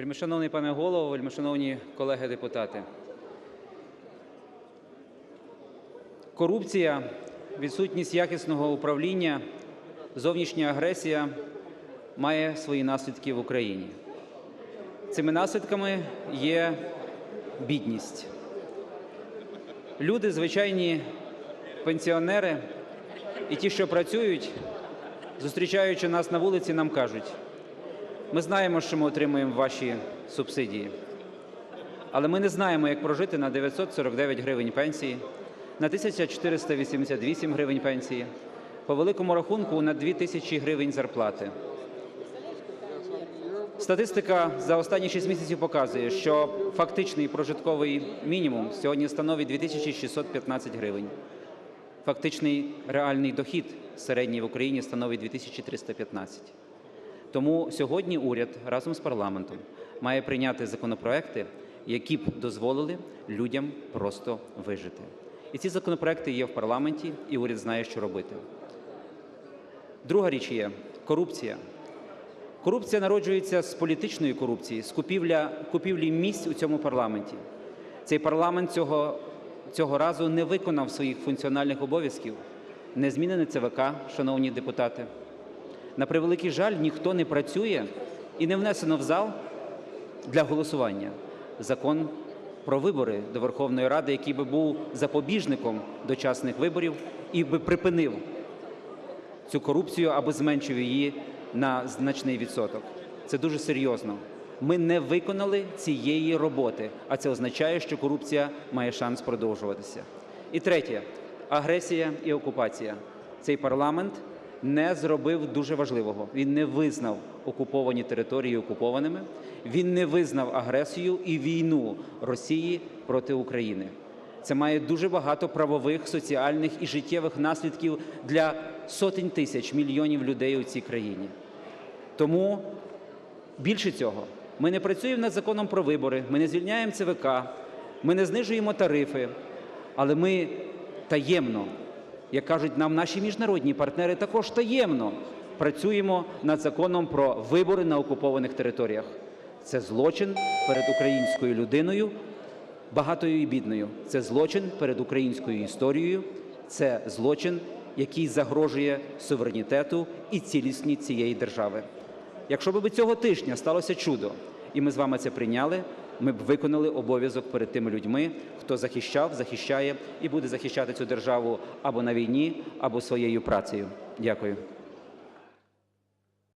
Вельмишановний пане голово, вельмишановні колеги депутати. Корупція, відсутність якісного управління, зовнішня агресія має свої наслідки в Україні. Цими наслідками є бідність. Люди, звичайні пенсіонери і ті, що працюють, зустрічаючи нас на вулиці, нам кажуть: ми знаємо, що ми отримуємо ваші субсидії, але ми не знаємо, як прожити на 949 гривень пенсії, на 1488 гривень пенсії, по великому рахунку на 2000 гривень зарплати. Статистика за останні 6 місяців показує, що фактичний прожитковий мінімум сьогодні становить 2615 гривень. Фактичний реальний дохід середній в Україні становить 2315. Тому сьогодні уряд разом з парламентом має прийняти законопроекти, які б дозволили людям просто вижити. І ці законопроекти є в парламенті, і уряд знає, що робити. Друга річ є корупція. Корупція народжується з політичної корупції, з купівля, купівлі місць у цьому парламенті. Цей парламент цього, цього разу не виконав своїх функціональних обов'язків, не змінене ЦВК, шановні депутати. На превеликий жаль, ніхто не працює і не внесено в зал для голосування закон про вибори до Верховної Ради, який би був запобіжником дочасних виборів і би припинив цю корупцію або зменшив її на значний відсоток. Це дуже серйозно. Ми не виконали цієї роботи, а це означає, що корупція має шанс продовжуватися. І третє агресія і окупація. Цей парламент не зробив дуже важливого. Він не визнав окуповані території окупованими, він не визнав агресію і війну Росії проти України. Це має дуже багато правових, соціальних і життєвих наслідків для сотень тисяч мільйонів людей у цій країні. Тому більше цього, ми не працюємо над законом про вибори, ми не звільняємо ЦВК, ми не знижуємо тарифи, але ми таємно, як кажуть нам наші міжнародні партнери, також таємно працюємо над законом про вибори на окупованих територіях. Це злочин перед українською людиною, багатою і бідною. Це злочин перед українською історією, це злочин, який загрожує суверенітету і цілісні цієї держави. Якщо б цього тижня сталося чудо, і ми з вами це прийняли, ми б виконали обов'язок перед тими людьми, хто захищав, захищає і буде захищати цю державу або на війні, або своєю працею. Дякую.